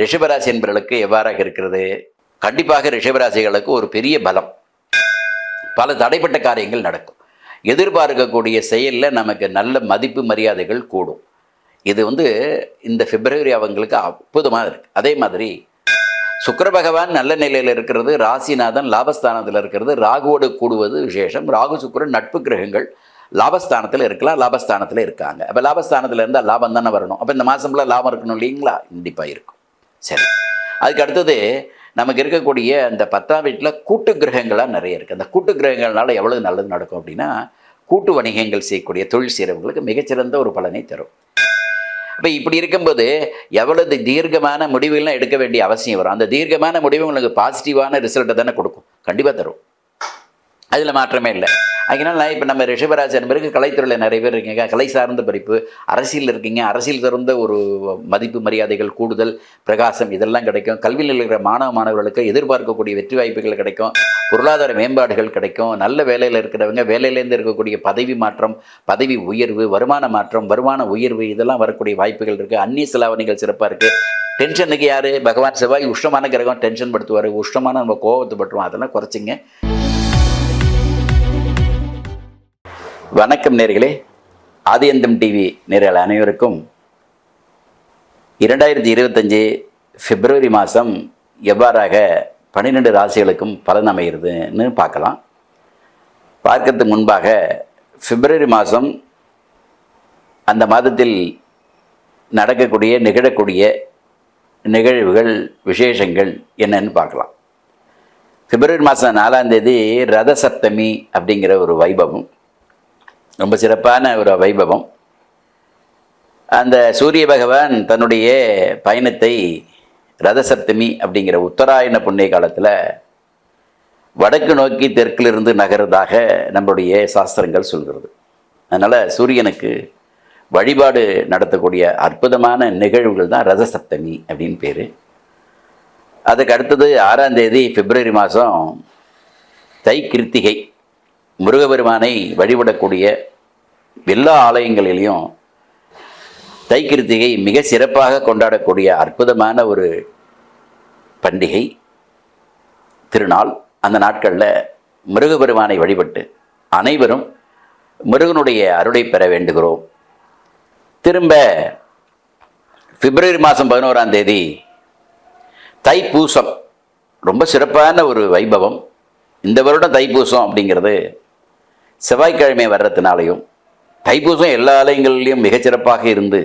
ரிஷபராசி என்பவர்களுக்கு எவ்வாறாக இருக்கிறது? கண்டிப்பாக ரிஷபராசிகளுக்கு ஒரு பெரிய பலம். பல தடைப்பட்ட காரியங்கள் நடக்கும். எதிர்பார்க்கக்கூடிய செயலில் நமக்கு நல்ல மதிப்பு மரியாதைகள் கூடும். இது வந்து இந்த பிப்ரவரி அவங்களுக்கு அற்புதமாக இருக்குது அதே மாதிரி சுக்கர பகவான் நல்ல நிலையில் இருக்கிறது ராசிநாதன் லாபஸ்தானத்தில் இருக்கிறது ராகுவோடு கூடுவது விசேஷம். ராகு சுக்கரன் நட்பு கிரகங்கள் லாபஸ்தானத்தில் இருக்கலாம் லாபஸ்தானத்தில் இருக்காங்க. அப்போ லாபஸ்தானத்தில் இருந்தால் லாபம் தானே வரணும். அப்போ இந்த மாதம்லாம் லாபம் இருக்கணும் இல்லைங்களா? கண்டிப்பாக இருக்கும். சரி. அதுக்கு அடுத்தது நமக்கு இருக்கக்கூடிய அந்த பத்தாம் வீட்டில் கூட்டு கிரகங்களாக நிறைய இருக்குது அந்த கூட்டு கிரகங்கள்னால எவ்வளவு நல்லது நடக்கும் அப்படின்னா கூட்டு வணிகங்கள் செய்யக்கூடிய தொழில் செய்கிறவங்களுக்கு மிகச்சிறந்த ஒரு பலனை தரும். இப்போ இப்படி இருக்கும்போது எவ்வளவு தீர்க்கமான முடிவுகள்லாம் எடுக்க வேண்டிய அவசியம் வரும். அந்த தீர்க்கமான முடிவு உங்களுக்கு பாசிட்டிவான ரிசல்ட்டை தானே கொடுக்கும். கண்டிப்பாக தரும். அதில் மாற்றமே இல்லை. அதனால இப்போ நம்ம ரிஷபராசி பிறகு கலைத்துறையில் நிறைய பேர் இருக்கீங்க. கலை சார்ந்த படிப்பு அரசியல் இருக்கீங்க. அரசியல் சார்ந்த ஒரு மதிப்பு மரியாதைகள் கூடுதல் பிரகாசம் இதெல்லாம் கிடைக்கும். கல்வியில் இருக்கிற மாணவ மாணவர்களுக்கு எதிர்பார்க்கக்கூடிய வெற்றி வாய்ப்புகள் கிடைக்கும். பொருளாதார மேம்பாடுகள் கிடைக்கும். நல்ல வேலையில் இருக்கிறவங்க வேலையிலேருந்து இருக்கக்கூடிய பதவி மாற்றம் பதவி உயர்வு வருமான மாற்றம் வருமான உயர்வு இதெல்லாம் வரக்கூடிய வாய்ப்புகள் இருக்குது அந்நிய செலாவணிகள் சிறப்பாக இருக்குது டென்ஷனுக்கு யார்? பகவான் செவ்வாய் உஷ்ணமான கிரகம் டென்ஷன் படுத்துவார். உஷ்ணமான நம்ம கோபத்தை பட்டுருவோம். அதெல்லாம் குறைச்சிங்க. வணக்கம் நேர்களே. ஆதியந்தம் டிவி நேர்கள் அனைவருக்கும் இரண்டாயிரத்தி இருபத்தஞ்சி பிப்ரவரி மாதம் எவ்வாறாக பன்னிரெண்டு ராசிகளுக்கும் பலன் அமைகிறதுன்னு பார்க்கலாம். பார்க்கறதுக்கு முன்பாக பிப்ரவரி மாதம் அந்த மாதத்தில் நடக்கக்கூடிய நிகழக்கூடிய நிகழ்வுகள் விசேஷங்கள் என்னன்னு பார்க்கலாம். பிப்ரவரி மாதம் நாலாம் தேதி ரத சப்தமி அப்படிங்கிற ஒரு வைபவம். ரொம்ப சிறப்பான ஒரு வைபவம். அந்த சூரிய பகவான் தன்னுடைய பயணத்தை ரதசப்தமி அப்படிங்கிற உத்தராயண புண்ணிய காலத்தில் வடக்கு நோக்கி தெற்கிலிருந்து நகர்றதாக நம்மளுடைய சாஸ்திரங்கள் சொல்கிறது. அதனால் சூரியனுக்கு வழிபாடு நடத்தக்கூடிய அற்புதமான நிகழ்வுகள் தான் ரதசப்தமி அப்படின்னு பேர். அதுக்கு அடுத்தது ஆறாம் தேதி பிப்ரவரி மாதம் தை கிருத்திகை முருகபெருமானை வழிபடக்கூடிய எல்லா ஆலயங்களிலையும் தை கிருத்திகை மிக சிறப்பாக கொண்டாடக்கூடிய அற்புதமான ஒரு பண்டிகை திருநாள். அந்த நாட்களில் முருகபெருமானை வழிபட்டு அனைவரும் முருகனுடைய அருளை பெற வேண்டுகிறோம். திரும்ப பிப்ரவரி மாதம் பதினோராம் தேதி தைப்பூசம். ரொம்ப சிறப்பான ஒரு வைபவம். இந்த வருடம் தைப்பூசம் அப்படிங்கிறது செவ்வாய்க்கிழமை வர்றதுனாலையும் தைப்பூசம் எல்லா ஆலயங்களிலையும் மிகச்சிறப்பாக இருந்து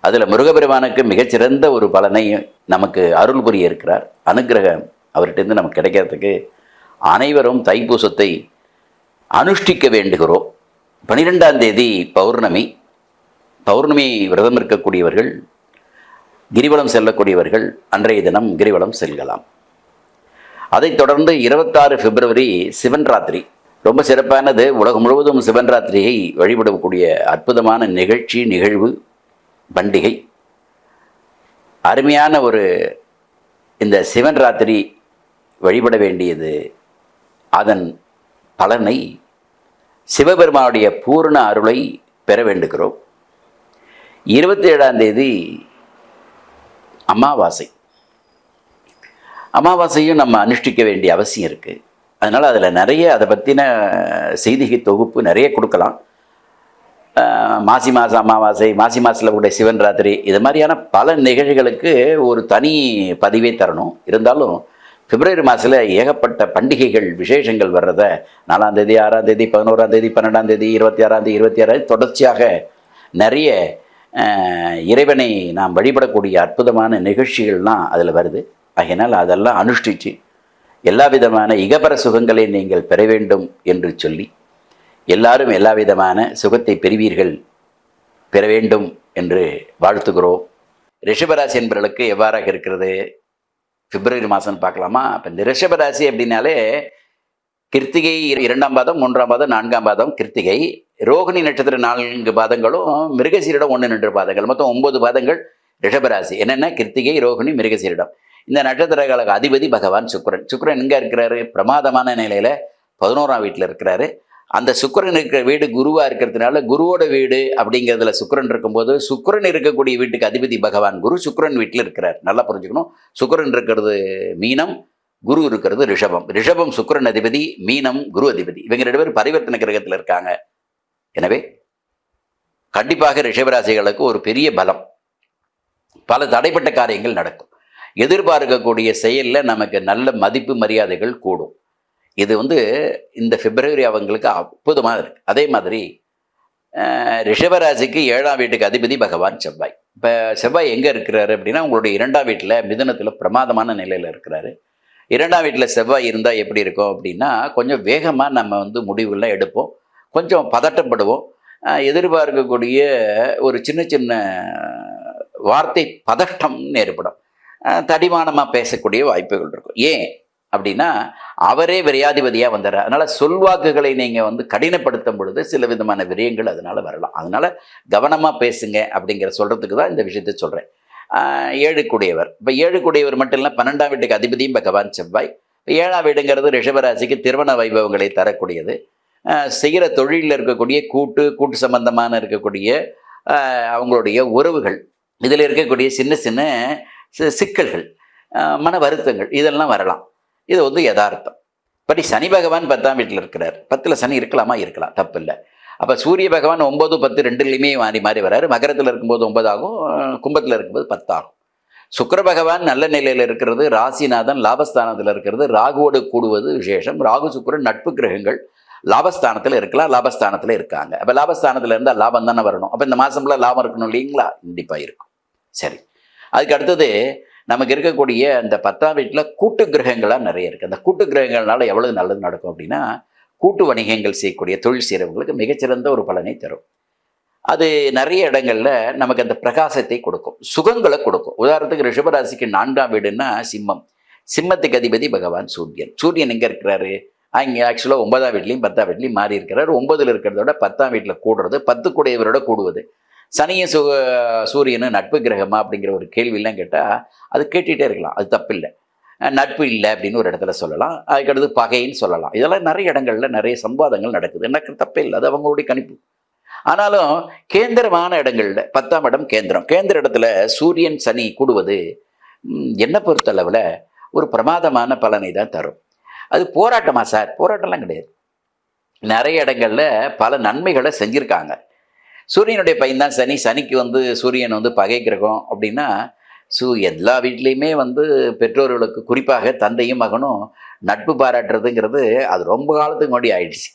அதில் முருகபெருமானுக்கு மிகச்சிறந்த ஒரு பலனை நமக்கு அருள் புரிய இருக்கிறார். அனுக்கிரகம் அவர்கிட்டருந்து நமக்கு கிடைக்கிறதுக்கு அனைவரும் தைப்பூசத்தை அனுஷ்டிக்க வேண்டுகிறோம். பனிரெண்டாம் தேதி பௌர்ணமி. பௌர்ணமி விரதம் இருக்கக்கூடியவர்கள் கிரிவலம் செல்லக்கூடியவர்கள் அன்றைய தினம் கிரிவலம் செல்லலாம் அதைத் தொடர்ந்து இருபத்தாறு பிப்ரவரி சிவன் ராத்திரி. ரொம்ப சிறப்பானது. உலகம் முழுவதும் சிவன் ராத்திரியை வழிபடக்கூடிய அற்புதமான நிகழ்ச்சி நிகழ்வு பண்டிகை. அருமையான ஒரு இந்த சிவன் ராத்திரி வழிபட வேண்டியது அதன் பலனை சிவபெருமானுடைய பூர்ண அருளை பெற வேண்டுகிறோம். இருபத்தி ஏழாம் தேதி அமாவாசை. அமாவாசையும் நம்ம அனுஷ்டிக்க வேண்டிய அவசியம் இருக்குது அதனால் அதில் நிறைய அதை பற்றின செய்திகை தொகுப்பு நிறைய கொடுக்கலாம். மாசி மாதம் அமாவாசை மாசி மாதத்தில் கூட சிவன் ராத்திரி இது மாதிரியான பல நிகழ்வுகளுக்கு ஒரு தனி பதிவே தரணும். இருந்தாலும் பிப்ரவரி மாதத்தில் ஏகப்பட்ட பண்டிகைகள் விசேஷங்கள் வர்றத நாலாம் தேதி ஆறாம் தேதி பதினோராம் தேதி பன்னெண்டாம் தேதி இருபத்தி ஆறாம் தேதி இருபத்தி ஆறாம் தொடர்ச்சியாக நிறைய இறைவனை நாம் வழிபடக்கூடிய அற்புதமான நிகழ்ச்சிகள்லாம் அதில் வருது. ஆகையினால் அதெல்லாம் அனுஷ்டிச்சு எல்லா விதமான இகபர சுகங்களை நீங்கள் பெற வேண்டும் என்று சொல்லி எல்லாரும் எல்லா விதமான சுகத்தை பெறுவீர்கள் பெற வேண்டும் என்று வாழ்த்துகிறோம். ரிஷபராசி என்பவர்களுக்கு எவ்வாறாக இருக்கிறது? பிப்ரவரி மாதம்னு பார்க்கலாமா? இப்போ இந்த ரிஷபராசி அப்படின்னாலே கிருத்திகை இரண்டாம் பாதம் மூன்றாம் பாதம் நான்காம் பாதம் கிருத்திகை. ரோகிணி நட்சத்திர நான்கு பாதங்களும் மிருகசீரிடம் ஒன்று ரெண்டு பாதங்கள். மொத்தம் ஒன்பது பாதங்கள் ரிஷபராசி. என்னென்ன? கிருத்திகை ரோகிணி மிருகசீரிடம். இந்த நட்சத்திர கழக அதிபதி பகவான் சுக்கரன். சுக்கரன் எங்கே இருக்கிறாரு? பிரமாதமான நிலையில் பதினோராம் வீட்டில் இருக்கிறாரு. அந்த சுக்கரன் இருக்கிற வீடு குருவாக இருக்கிறதுனால குருவோட வீடு அப்படிங்கிறதுல சுக்கரன் இருக்கும்போது சுக்கரன் இருக்கக்கூடிய வீட்டுக்கு அதிபதி பகவான் குரு சுக்கரன் வீட்டில் இருக்கிறார். நல்லா புரிஞ்சுக்கணும். சுக்கரன் இருக்கிறது மீனம் குரு இருக்கிறது ரிஷபம். ரிஷபம் சுக்கரன் அதிபதி மீனம் குரு அதிபதி. இவங்க ரெண்டு பேரும் பரிவர்த்தனை கிரகத்தில் இருக்காங்க. எனவே கண்டிப்பாக ரிஷபராசிகளுக்கு ஒரு பெரிய பலம். பல தடைப்பட்ட காரியங்கள் நடக்கும். எதிர்பார்க்கக்கூடிய செயலில் நமக்கு நல்ல மதிப்பு மரியாதைகள் கூடும். இது வந்து இந்த பிப்ரவரி அவங்களுக்கு அற்புதமாக இருக்குது அதே மாதிரி ரிஷபராசிக்கு ஏழாம் வீட்டுக்கு அதிபதி பகவான் செவ்வாய். இப்போ செவ்வாய் எங்கே இருக்கிறாரு அப்படின்னா உங்களுடைய இரண்டாம் வீட்டில் மிதுனத்தில் பிரமாதமான நிலையில் இருக்கிறாரு. இரண்டாம் வீட்டில் செவ்வாய் இருந்தால் எப்படி இருக்கும் அப்படின்னா கொஞ்சம் வேகமாக நம்ம வந்து முடிவுகள்லாம் எடுப்போம். கொஞ்சம் பதட்டப்படுவோம். எதிர்பார்க்கக்கூடிய ஒரு சின்ன சின்ன வார்த்தை பதட்டம்னு ஏற்படும். தடிமானமாக பேசக்கூடிய வாய்ப்புகள் இருக்கும். ஏன்? அப்படின்னா அவரே விரையாதிபதியாக வந்துடுறார். அதனால் சொல்வாக்குகளை நீங்கள் வந்து கடினப்படுத்தும் பொழுது சில விதமான விரயங்கள் அதனால் வரலாம். அதனால் கவனமாக பேசுங்க அப்படிங்கிற சொல்கிறதுக்கு தான் இந்த விஷயத்தை சொல்கிறேன் ஏழுக்குடையவர். இப்போ ஏழுக்குடையவர் மட்டும் இல்லை பன்னெண்டாம் வீட்டுக்கு அதிபதியும் பகவான் செவ்வாய். ஏழாம் வீடுங்கிறது ரிஷபராசிக்கு திருமண வைபவங்களை தரக்கூடியது. செய்கிற தொழிலில் இருக்கக்கூடிய கூட்டு கூட்டு சம்பந்தமான இருக்கக்கூடிய அவங்களுடைய உறவுகள். இதில் இருக்கக்கூடிய சின்ன சின்ன சிக்கல்கள் மன வருத்தங்கள் இதெல்லாம் வரலாம். இது வந்து யதார்த்தம். படி சனி பகவான் பத்தாம் வீட்டில் இருக்கிறார். பத்தில் சனி இருக்கலாமா? இருக்கலாம். தப்பு இல்லை அப்போ சூரிய பகவான் ஒம்பது பத்து ரெண்டுலேயுமே மாறி மாறி வராரு. மகரத்தில் இருக்கும்போது ஒன்பது ஆகும். கும்பத்தில் இருக்கும்போது பத்தாகும் சுக்கர பகவான் நல்ல நிலையில் இருக்கிறது. ராசிநாதன் லாபஸ்தானத்தில் இருக்கிறது. ராகுவோடு கூடுவது விசேஷம். ராகு சுக்கரன் நட்பு கிரகங்கள் லாபஸ்தானத்தில் இருக்கலாம். லாபஸ்தானத்தில் இருக்காங்க. அப்போ லாபஸ்தானத்தில் இருந்தால் லாபம் தானே வரணும். அப்போ இந்த மாதம்லாம் லாபம் இருக்கணும் இல்லைங்களா? கண்டிப்பாக இருக்கும். சரி. அதுக்கு அடுத்தது நமக்கு இருக்கக்கூடிய அந்த பத்தாம் வீட்டில் கூட்டு கிரகங்களாக நிறைய இருக்குது அந்த கூட்டு கிரகங்கள்னால எவ்வளவு நல்லது நடக்கும் அப்படின்னா கூட்டு வணிகங்கள் செய்யக்கூடிய தொழில் செய்கிறவங்களுக்கு மிகச்சிறந்த ஒரு பலனை தரும். அது நிறைய இடங்கள்ல நமக்கு அந்த பிரகாசத்தை கொடுக்கும் சுகங்களை கொடுக்கும். உதாரணத்துக்கு ரிஷபராசிக்கு நான்காம் வீடுன்னா சிம்மம். சிம்மத்துக்கு அதிபதி பகவான் சூரியன். சூரியன் எங்கே இருக்கிறாரு? அங்கே ஆக்சுவலாக ஒன்பதாம் வீட்லையும் பத்தாம் வீட்லையும் மாறி இருக்கிறார். ஒன்பதில் இருக்கிறதோட பத்தாம் வீட்டில் கூடுறது பத்து கூடையவரோட கூடுவது. சனியும் சு சூரியனும் நட்பு கிரகமா அப்படிங்கிற ஒரு கேள்வியெல்லாம் கேட்டால் அது கேட்டுகிட்டே இருக்கலாம். அது தப்பில்லை நட்பு இல்லை அப்படின்னு ஒரு இடத்துல சொல்லலாம். அதுக்கடுத்து பகைன்னு சொல்லலாம். இதெல்லாம் நிறைய இடங்களில் நிறைய சம்பாதங்கள் நடக்குது. எனக்கு தப்பே இல்லை. அது அவங்களுடைய கணிப்பு. ஆனாலும் கேந்திரமான இடங்களில் பத்தாம் இடம் கேந்திரம். கேந்திர இடத்துல சூரியன் சனி கூடுவது என்னை பொறுத்தளவில் ஒரு பிரமாதமான பலனை தான் தரும். அது போராட்டமா சார்? போராட்டம்லாம் கிடையாது. நிறைய இடங்களில் பல நன்மைகளை செஞ்சுருக்காங்க. சூரியனுடைய பையன் தான் சனி. சனிக்கு வந்து சூரியன் வந்து பகை கிரகம். அப்படின்னா ஸோ எல்லா வீட்லேயுமே வந்து பெற்றோர்களுக்கு குறிப்பாக தந்தையும் மகனும் நட்பு பாராட்டுறதுங்கிறது அது ரொம்ப காலத்துக்கு முன்னாடி ஆயிடுச்சு.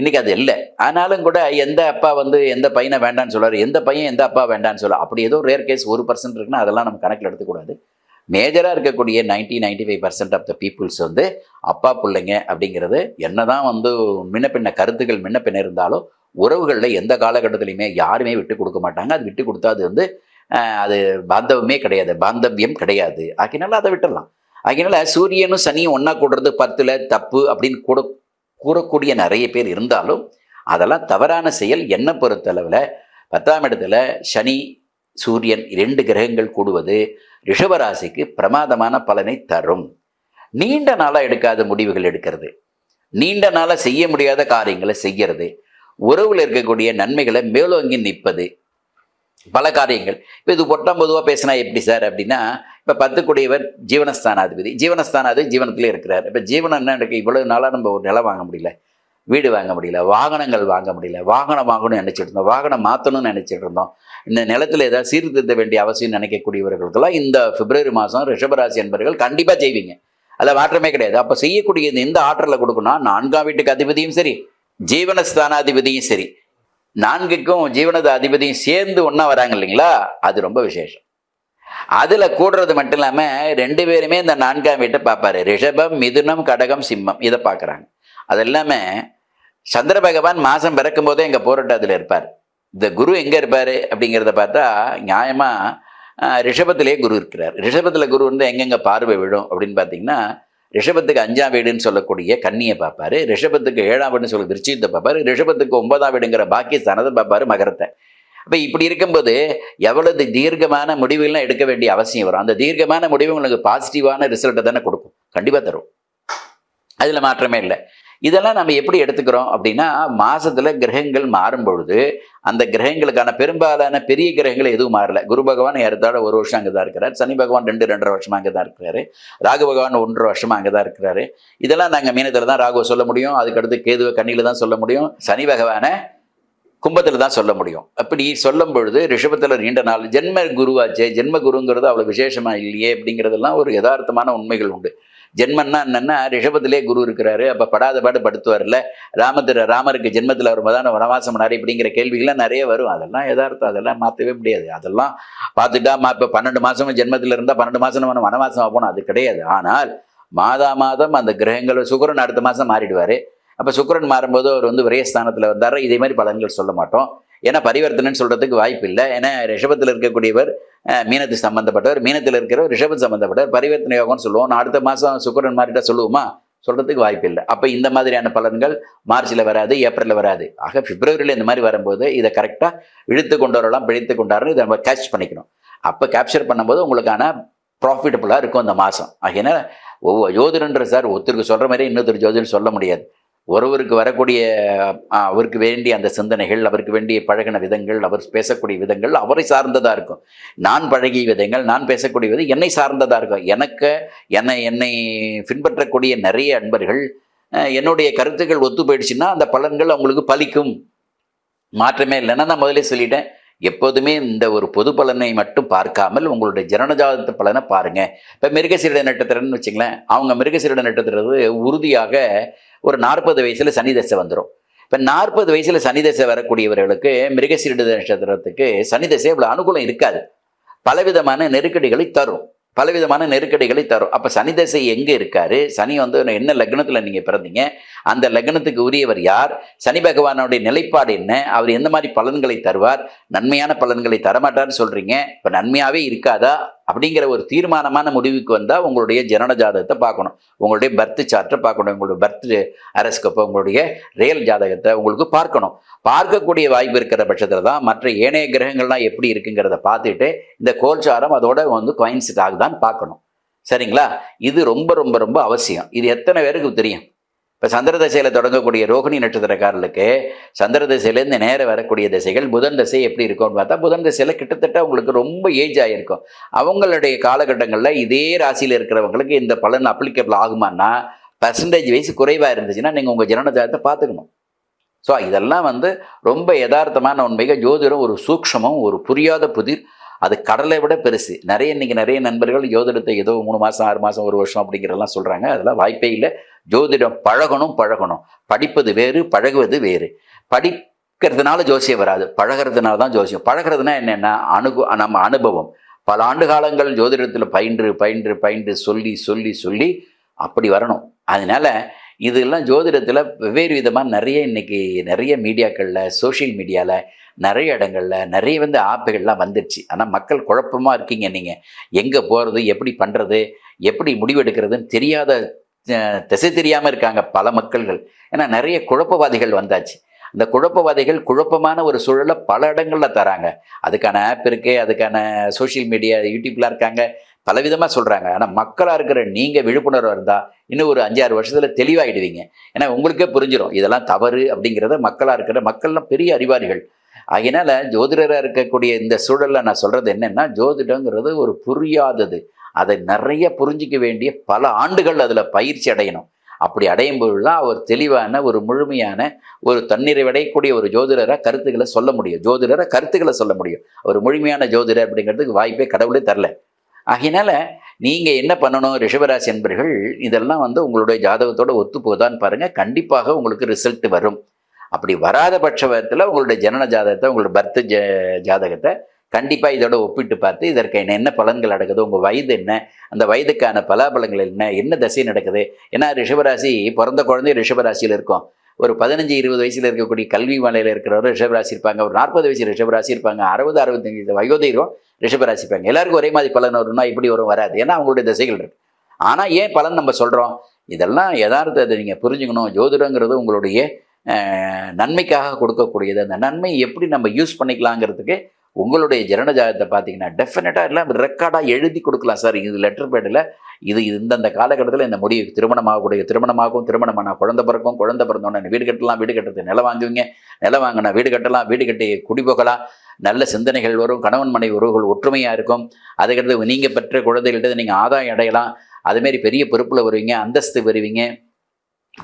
இன்றைக்கி அது இல்லை. ஆனாலும் கூட எந்த அப்பா வந்து எந்த பையனை வேண்டான்னு சொல்கிறார் எந்த பையன் எந்த அப்பா வேண்டான்னு சொல்ல அப்படி ஏதோ ரேர் கேஸ் ஒரு பர்சன்ட் இருக்குன்னா அதெல்லாம் நம்ம கணக்கில் எடுத்துக்கூடாது. மேஜராக இருக்கக்கூடிய 90 95% five percent of the peoples வந்து அப்பா பிள்ளைங்க அப்படிங்கிறது என்ன தான் வந்து முன்ன பின்ன கருத்துக்கள் முன்ன பின்ன இருந்தாலும் உறவுகளில் எந்த காலகட்டத்திலையுமே யாருமே விட்டு கொடுக்க மாட்டாங்க. அது விட்டு கொடுத்தா அது வந்து அது பாந்தவமே கிடையாது. பாந்தவியம் கிடையாது. ஆகினால அதை விட்டுடலாம் ஆகினால சூரியனும் சனியும் ஒன்றா கூடுறது பத்தில் தப்பு அப்படின்னு கூட கூறக்கூடிய நிறைய பேர் இருந்தாலும் அதெல்லாம் தவறான செயல். என்னை பொறுத்தளவில் பத்தாம் இடத்துல சனி சூரியன் இரண்டு கிரகங்கள் கூடுவது ரிஷபராசிக்கு பிரமாதமான பலனை தரும். நீண்ட நாளாக எடுக்காத முடிவுகள் எடுக்கிறது. நீண்ட நாளாக செய்ய முடியாத காரியங்களை செய்கிறது உறவில் இருக்கக்கூடிய நன்மைகளை மேலோங்கி நிற்பது. பல காரியங்கள். இப்போ இது பொட்டாம் பொதுவாக பேசினா எப்படி சார் அப்படின்னா இப்போ பத்து ஜீவனஸ்தானாதிபதி. ஜீவனஸ்தானாதிபதி ஜீவனத்திலே இருக்கிறார். இப்போ ஜீவனம் என்ன இருக்கு? இவ்வளவு நாளாக நம்ம ஒரு நிலம் வாங்க முடியல. வீடு வாங்க முடியல. வாகனங்கள் வாங்க முடியல. வாகனம் வாங்கணும்னு நினச்சிட்டு இருந்தோம். வாகனம் மாற்றணும்னு நினச்சிட்டு இருந்தோம். இந்த நிலத்தில் ஏதாவது சீர்திருத்த வேண்டிய அவசியம் நினைக்கக்கூடியவர்களுக்கெல்லாம் இந்த பிப்ரவரி மாதம் ரிஷபராசி என்பவர்கள் கண்டிப்பாக செய்வீங்க. அதில் மாற்றமே கிடையாது. அப்போ செய்யக்கூடிய இந்த எந்த ஆற்றலை கொடுக்கணும் நான்காம் வீட்டுக்கு அதிபதியும் சரி ஜீவனஸ்தானாதிபதியும் சரி. நான்குக்கும் ஜீவனத அதிபதியும் சேர்ந்து ஒன்றா வராங்க இல்லைங்களா? அது ரொம்ப விசேஷம். அதில் கூடுறது மட்டும் இல்லாமல் ரெண்டு பேருமே இந்த நான்காம் வீட்டை பார்ப்பாரு. ரிஷபம் மிதுனம் கடகம் சிம்மம். இதை பார்க்குறாங்க. அது இல்லாமல் சந்திர பகவான் மாதம் பிறக்கும் போதே எங்கள் போராட்டத்தில் இருப்பார். இந்த குரு எங்கே இருப்பார் அப்படிங்கிறத பார்த்தா நியாயமாக ரிஷபத்திலே குரு இருக்கிறார். ரிஷபத்தில் குரு வந்து எங்கெங்கே பார்வை விழும் அப்படின்னு பார்த்தீங்கன்னா ரிஷபத்துக்கு அஞ்சாம் வீடுன்னு சொல்லக்கூடிய கன்னியை பார்ப்பாரு. ரிஷபத்துக்கு ஏழாம் வீடுன்னு சொல்லி விருச்சிகத்தை பார்ப்பாரு. ரிஷபத்துக்கு ஒன்பதாம் வீடுங்கிற பாக்கியஸ்தானத்தை பார்ப்பாரு மகரத்தை. அப்போ இப்படி இருக்கும்போது எவ்வளவு தீர்க்கமான முடிவுகள்லாம் எடுக்க வேண்டிய அவசியம் வரும். அந்த தீர்க்கமான முடிவு உங்களுக்கு பாசிட்டிவான ரிசல்ட்டை தானே கொடுக்கும். கண்டிப்பாக தரும். அதில் மாற்றமே இல்லை. இதெல்லாம் நம்ம எப்படி எடுத்துக்கிறோம் அப்படின்னா மாசத்துல கிரகங்கள் மாறும் பொழுது அந்த கிரகங்களுக்கான பெரும்பாலான பெரிய கிரகங்கள் எதுவும் மாறல. குரு பகவான் ஏறத்தாழ ஒரு வருஷம் அங்கே தான் இருக்கிறார். சனி பகவான் ரெண்டு ரெண்டரை வருஷமா அங்கே தான் இருக்கிறாரு. ராகு பகவான் ஒன்றரை வருஷமா அங்கே தான் இருக்கிறாரு. இதெல்லாம் நாங்கள் மீனத்தில் தான் ராகுவை சொல்ல முடியும். அதுக்கடுத்து கேதுவை கண்ணியில் தான் சொல்ல முடியும். சனி பகவானை கும்பத்தில் தான் சொல்ல முடியும். அப்படி சொல்லும் பொழுது ரிஷபத்தில் நீண்ட நாள் ஜென்ம குருவாச்சே ஜென்ம குருங்கிறது அவ்வளோ விசேஷமாக இல்லையே அப்படிங்கிறதெல்லாம் ஒரு யதார்த்தமான உண்மைகள் உண்டு. ஜென்மன்னா என்னன்னா ரிஷபத்திலே குரு இருக்கிறாரு. அப்போ படாத பாடு படுத்துவார்ல. ராமத்திர ராமருக்கு ஜென்மத்தில் வரும்போது தான் வனவாசம் பண்ணாரு இப்படிங்கிற கேள்விகள்லாம் நிறைய வரும். அதெல்லாம் எதார்த்தம் அதெல்லாம் மாற்றவே முடியாது. அதெல்லாம் பார்த்துட்டா மா இப்போ பன்னெண்டு மாதம் ஜென்மத்தில் இருந்தால் பன்னெண்டு மாதம் நம்ம வனவாசம் போனோம் அது கிடையாது. ஆனால் மாதா மாதம் அந்த கிரகங்கள் சுக்கரன் அடுத்த மாதம் மாறிடுவார். அப்போ சுக்கிரன் மாறும்போது அவர் வந்து விரயஸ்தானத்தில் வந்தார். இதே மாதிரி பலன்கள் சொல்ல மாட்டோம். ஏன்னா பரிவர்த்தனைன்னு சொல்கிறதுக்கு வாய்ப்பு இல்லை. ஏன்னா ரிஷபத்தில் இருக்கக்கூடியவர் மீனத்து சம்மந்தப்பட்டவர் மீனத்தில் இருக்கிறவர் ரிஷபம் சம்மந்தப்பட்டவர் பரிவர்த்தனை யோகம்னு சொல்லுவோம். நான் அடுத்த மாதம் சுக்கிரன் மாறிட்டா சொல்லுவோமா? சொல்கிறதுக்கு வாய்ப்பு இல்லை. அப்போ இந்த மாதிரியான பலன்கள் மார்ச்சில் வராது ஏப்ரலில் வராது. ஆக பிப்ரவரியில் இந்த மாதிரி வரும்போது இதை கரெக்டாக இழுத்து கொண்டு வரலாம் பிழைத்து கொண்டாடுறோம் இதை நம்ம கேட்ச் பண்ணிக்கணும். அப்போ கேப்சர் பண்ணும்போது உங்களுக்கான ப்ராஃபிட்டபுளாக இருக்கும் அந்த மாதம் ஆகையினால ஒவ்வொரு ஜோதிடன்ற சார் ஒருத்தருக்கு சொல்கிற மாதிரி இன்னொருத்தர் ஜோதிடர் சொல்ல முடியாது. ஒருவருக்கு வரக்கூடிய அவருக்கு வேண்டிய அந்த சிந்தனைகள் அவருக்கு வேண்டிய பழகின விதங்கள் அவர் பேசக்கூடிய விதங்கள் அவரை சார்ந்ததாக இருக்கும். நான் பழகிய விதங்கள் நான் பேசக்கூடிய விதம் என்னை சார்ந்ததாக இருக்கும். எனக்கு என்னை என்னை பின்பற்றக்கூடிய நிறைய அன்பர்கள் என்னுடைய கருத்துக்கள் ஒத்து போயிடுச்சுன்னா அந்த பலன்கள் அவங்களுக்கு பலிக்கும். மாற்றமே இல்லைன்னா நான் முதலே சொல்லிட்டேன். எப்போதுமே இந்த ஒரு பொது பலனை மட்டும் பார்க்காமல் உங்களுடைய ஜனனஜாதத்து பலனை பாருங்கள் இப்போ மிருகசீரட நட்சத்திரம்னு வச்சுங்களேன் அவங்க மிருகசீரட நட்சத்திரம் உறுதியாக ஒரு நாற்பது வயசில் சனி தசை வந்துடும் இப்போ நாற்பது வயசில் சனி தசை வரக்கூடியவர்களுக்கு மிருகசீரட நட்சத்திரத்துக்கு சனி தசை இவ்வளோ அனுகூலம் இருக்காது. பலவிதமான நெருக்கடிகளை தரும். பலவிதமான நெருக்கடிகளை தரும். அப்போ சனி தசை எங்கே இருக்காரு? சனி வந்து என்ன லக்னத்தில் நீங்கள் பிறந்தீங்க? அந்த லக்னத்துக்கு உரியவர் யார்? சனி பகவானுடைய நிலைப்பாடு என்ன? அவர் எந்த மாதிரி பலன்களை தருவார்? நன்மையான பலன்களை தரமாட்டார்னு சொல்கிறீங்க இப்போ நன்மையாகவே இருக்காதா? அப்படிங்கிற ஒரு தீர்மானமான முடிவுக்கு வந்தால் உங்களுடைய ஜனன ஜாதகத்தை பார்க்கணும். உங்களுடைய பர்த் சார்ட்டை பார்க்கணும். உங்களுடைய பர்த் அரஸ்கப்போ உங்களுடைய ரியல் ஜாதகத்தை உங்களுக்கு பார்க்கணும். பார்க்கக்கூடிய வாய்ப்பு இருக்கிற பட்சத்தில் தான் மற்ற ஏனைய கிரகங்கள்லாம் எப்படி இருக்குங்கிறத பார்த்துட்டு இந்த கோல்சாரம் அதோட வந்து coincide தான் பார்க்கணும். சரிங்களா? இது ரொம்ப ரொம்ப ரொம்ப அவசியம். இது எத்தனை பேருக்கு தெரியும்? இப்போ சந்திர தசையில் தொடங்கக்கூடிய ரோகிணி நட்சத்திரக்காரர்களுக்கு சந்திர திசையிலேருந்து நேரம் வரக்கூடிய திசைகள் புதன் திசை எப்படி இருக்கும்னு பார்த்தா புதன் திசையில் கிட்டத்தட்ட உங்களுக்கு ரொம்ப ஏஜ் ஆகிருக்கும் அவங்களுடைய காலகட்டங்களில் இதே ராசியில் இருக்கிறவங்களுக்கு இந்த பலன் அப்ளிகபிள் ஆகுமான்னா பர்சன்டேஜ் வயசு குறைவாக இருந்துச்சுன்னா நீங்கள் உங்கள் ஜனனஜாதத்தை பார்த்துக்கணும். ஸோ இதெல்லாம் வந்து ரொம்ப யதார்த்தமான உண்மைகள் ஜோதிடம் ஒரு சூக்ஷமும் ஒரு புரியாத புதிர் அது கடலை விட பெருசு. நிறைய இன்னைக்கு நிறைய நண்பர்கள் ஜோதிடத்தை ஏதோ மூணு மாதம் ஆறு மாதம் ஒரு வருஷம் அப்படிங்கிறதெல்லாம் சொல்கிறாங்க அதெல்லாம் வாய்ப்பே இல்லை. ஜோதிடம் பழகணும் பழகணும். படிப்பது வேறு பழகுவது வேறு. படிக்கிறதுனால ஜோசியம் வராது. பழகிறதுனால தான் ஜோசியம். பழகிறதுனா என்னென்னா அணுகு நம்ம அனுபவம். பல ஆண்டு காலங்கள் ஜோதிடத்தில் பயின்று பயின்று பயின்று சொல்லி சொல்லி சொல்லி அப்படி வரணும். அதனால இதெல்லாம் ஜோதிடத்தில் வெவ்வேறு விதமாக நிறைய இன்னைக்கு நிறைய மீடியாக்களில் சோஷியல் மீடியாவில் நிறைய இடங்களில் நிறைய வந்து ஆப்புகள்லாம் வந்துடுச்சு ஆனால் மக்கள் குழப்பமாக இருக்கீங்க நீங்கள் எங்கே போகிறது எப்படி பண்ணுறது எப்படி முடிவெடுக்கிறதுன்னு தெரியாத திசை தெரியாமல் இருக்காங்க பல மக்கள்கள். ஏன்னா நிறைய குழப்பவாதிகள் வந்தாச்சு. அந்த குழப்பவாதிகள் குழப்பமான ஒரு சூழலை பல இடங்களில் தராங்க. அதுக்கான ஆப் இருக்குது அதுக்கான சோஷியல் மீடியா யூடியூப்லாம் இருக்காங்க. பலவிதமாக சொல்கிறாங்க ஆனால் மக்களாக இருக்கிற நீங்கள் விழிப்புணர்வு இருந்தால் இன்னும் ஒரு அஞ்சாறு வருஷத்தில் தெளிவாயிடுவீங்க. ஏன்னா உங்களுக்கே புரிஞ்சிடும் இதெல்லாம் தவறு அப்படிங்கிறத மக்களாக இருக்கிற மக்கள்லாம் பெரிய அறிவாளிகள். அதனால் ஜோதிடராக இருக்கக்கூடிய இந்த சூழலில் நான் சொல்கிறது என்னென்னா ஜோதிடங்கிறது ஒரு புரியாதது. அதை நிறைய புரிஞ்சிக்க வேண்டிய பல ஆண்டுகள் அதில் பயிற்சி அடையணும். அப்படி அடையும் பொழுது தான் அவர் தெளிவான ஒரு முழுமையான ஒரு தன்னிறைவடையக்கூடிய ஒரு ஜோதிடராக கருத்துக்களை சொல்ல முடியும். ஜோதிடராக கருத்துக்களை சொல்ல முடியும். ஒரு முழுமையான ஜோதிடர் அப்படிங்கிறதுக்கு வாய்ப்பே கடவுளே தரல. ஆகையினால நீங்கள் என்ன பண்ணணும் ரிஷபராசி என்பர்கள் இதெல்லாம் வந்து உங்களுடைய ஜாதகத்தோட ஒத்து போதான்னு பாருங்கள் கண்டிப்பாக உங்களுக்கு ரிசல்ட் வரும். அப்படி வராத பட்சத்தில் உங்களுடைய ஜனன ஜாதகத்தை உங்களோட பர்த் ஜ ஜாதகத்தை கண்டிப்பாக இதோட ஒப்பிட்டு பார்த்து இதற்கு என்ன என்ன பலன்கள் நடக்குது உங்கள் வயது என்ன அந்த வயதுக்கான பலாபலங்கள் என்ன என்ன தசை நடக்குது? ஏன்னா ரிஷபராசி பிறந்த குழந்தை ரிஷபராசியில் இருக்கும். ஒரு பதினஞ்சு இருபது வயசில் இருக்கக்கூடிய கல்வி மலையில் இருக்கிறவர் ரிஷபராசி இருப்பாங்க. ஒரு நாற்பது வயசு ரிஷபராசி இருப்பாங்க. அறுபது அறுபத்தஞ்சு வயோதிகம் ரிஷபராசி இருப்பாங்க. எல்லாருக்கும் ஒரே மாதிரி பலன் வரும்னா இப்படி வரும் வராது. ஏன்னா அவங்களுடைய திசைகள் இருக்கு. ஆனால் ஏன் பலன் நம்ம சொல்கிறோம் இதெல்லாம் யதார்த்தத்தை நீங்கள் புரிஞ்சுக்கணும். ஜோதிடங்கிறது உங்களுடைய நன்மைக்காக கொடுக்கக்கூடியது. அந்த நன்மை எப்படி நம்ம யூஸ் பண்ணிக்கலாங்கிறதுக்கு உங்களுடைய ஜனனஜாதத்தை பார்த்தீங்கன்னா டெஃபினட்டாக இல்லை ரெக்கார்டாக எழுதி கொடுக்கலாம் சார் இது லெட்டர் பேடில் இது இந்தந்த காலகட்டத்தில் இந்த முடிவு திருமணமாகக்கூடிய திருமணமாகும் திருமணமான குழந்தை பிறக்கும் குழந்தை பிறந்தோடனே வீடு கட்டலாம் வீடு கட்டுறது நிலம் வாங்குவீங்க. நிலம் வாங்கினா வீடு கட்டலாம் வீடு கட்டி குடிபோகலாம் நல்ல சிந்தனைகள் வரும் கணவன் மனைவி உறவுகள் ஒற்றுமையாக இருக்கும். அதுக்கடுத்து நீங்கள் பெற்ற குழந்தைகள்கிட்ட நீங்கள் ஆதாயம் அடையலாம். அதுமாரி பெரிய பொறுப்பில் வருவீங்க அந்தஸ்து வருவீங்க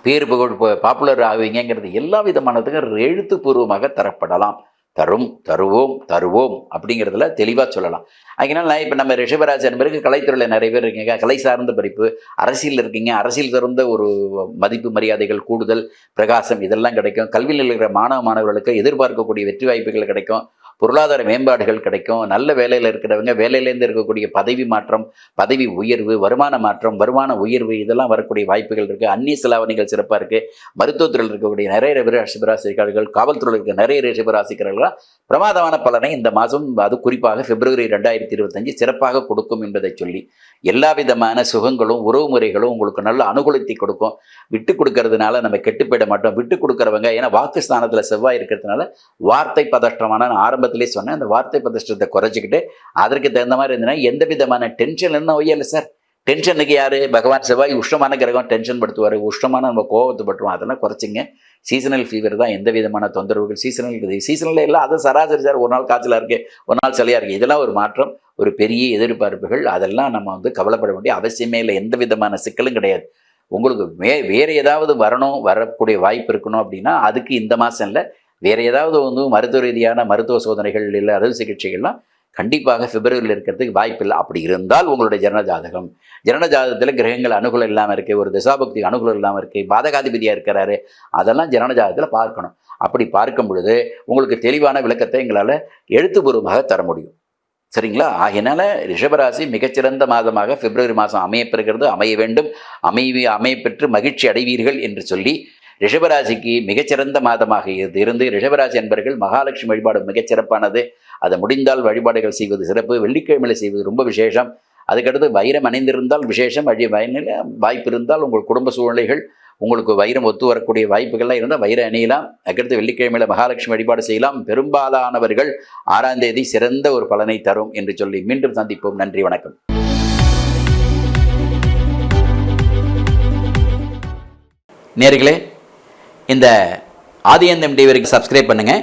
பேர் புகழ் பாப்புலர் ஆவீங்கிறது எல்லா விதமானதுக்கும் எழுத்துப்பூர்வமாக தரப்படலாம். தரும் தருவோம் தருவோம் அப்படிங்கிறதுல தெளிவாக சொல்லலாம். அதனால நான் இப்போ நம்ம ரிஷபராஜன் பிறகு கலைத்துறையில் நிறைய பேர் இருக்கீங்க. கலை சார்ந்த படிப்பு அரசியல் இருக்கீங்க. அரசியல் சார்ந்த ஒரு மதிப்பு மரியாதைகள் கூடுதல் பிரகாசம் இதெல்லாம் கிடைக்கும். கல்வியில் இருக்கிற மாணவ மாணவர்களுக்கு எதிர்பார்க்கக்கூடிய வெற்றி வாய்ப்புகள் கிடைக்கும். பொருளாதார மேம்பாடுகள் கிடைக்கும். நல்ல வேலையில் இருக்கிறவங்க வேலையிலேருந்து இருக்கக்கூடிய பதவி மாற்றம் பதவி உயர்வு வருமான மாற்றம் வருமான உயர்வு இதெல்லாம் வரக்கூடிய வாய்ப்புகள் இருக்குது அந்நிய செலாவணிகள் சிறப்பாக இருக்குது மருத்துவத்துறையில் இருக்கக்கூடிய நிறைய ரிஷபராசிக்காரர்கள் காவல்துறையில் இருக்க நிறைய ரிஷபராசிக்காரர்கள் பிரமாதமான பலனை இந்த மாதம் அது குறிப்பாக பிப்ரவரி ரெண்டாயிரத்தி இருபத்தஞ்சு சிறப்பாக கொடுக்கும் என்பதை சொல்லி எல்லா விதமான சுகங்களும் உறவு முறைகளும் உங்களுக்கு நல்ல அனுகூலத்தை கொடுக்கும். விட்டு கொடுக்கறதுனால நம்ம கெட்டு போயிட மாட்டோம். விட்டு கொடுக்கறவங்க ஏன்னா வாக்குஸ்தானத்தில் செவ்வாய் இருக்கிறதுனால வார்த்தை பதஷ்டமான நான் ஆரம்பத்திலே சொன்னேன் அந்த வார்த்தை பதஷ்டத்தை குறைச்சிக்கிட்டு அதற்கு தகுந்த மாதிரி இருந்ததுன்னா எந்த விதமான டென்ஷன் என்ன ஒய்யல சார். டென்ஷனுக்கு யார்? பகவான் செவ்வாய் உஷ்ணமான கிரகம் டென்ஷன் படுத்துவார். உஷ்ணமான நம்ம கோபத்தை பட்டுருவோம். அதெல்லாம் குறைச்சிங்க. சீசனல் ஃபீவர் தான் எந்த விதமான தொந்தரவுகள் சீசனல் இருக்குது சீசனில் எல்லாம் அதை சராசரி சார் ஒரு நாள் காய்ச்சலாக இருக்குது ஒரு நாள் சளியாக இருக்குது இதெல்லாம் ஒரு மாற்றம் ஒரு பெரிய எதிர்பார்ப்புகள். அதெல்லாம் நம்ம வந்து கவலைப்பட வேண்டிய அவசியமே இல்லை எந்த விதமான சிக்கலும் கிடையாது. உங்களுக்கு வே வேறு ஏதாவது வரணும் வரக்கூடிய வாய்ப்பு இருக்கணும் அப்படின்னா அதுக்கு இந்த மாதம் இல்லை வேறு ஏதாவது வந்து மருத்துவ ரீதியான மருத்துவ சோதனைகள் இல்லை அறுவை சிகிச்சைகள்லாம் கண்டிப்பாக பிப்ரவரியில் இருக்கிறதுக்கு வாய்ப்பு இல்லை. அப்படி இருந்தால் உங்களுடைய ஜனன ஜாதகம். ஜனன ஜாதகத்தில் கிரகங்கள் அனுகூலம் இல்லாமல் இருக்குது ஒரு திசாபக்தி அனுகூலம் இல்லாமல் இருக்குது பாதகாதிபதியாக இருக்கிறாரு அதெல்லாம் ஜனன ஜாதகத்தில் பார்க்கணும். அப்படி பார்க்கும் பொழுது உங்களுக்கு தெளிவான விளக்கத்தை எங்களால் எழுத்துப்பூர்வமாக தர முடியும். சரிங்களா? ஆகையினால ரிஷபராசி மிகச்சிறந்த மாதமாக பிப்ரவரி மாதம் அமையப்பெறுகிறது. அமைய வேண்டும். அமைவி அமையப்பெற்று மகிழ்ச்சி அடைவீர்கள் என்று சொல்லி ரிஷபராசிக்கு மிகச்சிறந்த மாதமாக இருந்து ரிஷபராசி என்பர்கள் மகாலட்சுமி வழிபாடு மிகச்சிறப்பானது. அதை முடிந்தால் வழிபாடுகள் செய்வது சிறப்பு வெள்ளிக்கிழமையில் செய்வது ரொம்ப விசேஷம். அதுக்கடுத்து வைரம் அணிந்திருந்தால் விசேஷம் வழி வயனில் வாய்ப்பு இருந்தால் உங்கள் குடும்ப சூழ்நிலைகள் உங்களுக்கு வைரம் ஒத்து வரக்கூடிய வாய்ப்புகள்லாம் இருந்தால் வைரம் அணியலாம். அதுக்கடுத்து வெள்ளிக்கிழமையில் மகாலட்சுமி வழிபாடு செய்யலாம். பெரும்பாலானவர்கள் ஆறாம் தேதி சிறந்த ஒரு பலனை தரும் என்று சொல்லி மீண்டும் சந்திப்போம். நன்றி வணக்கம். நேர்களே இந்த ஆதியந்தம் டிவிக்கு சப்ஸ்கிரைப் பண்ணுங்கள்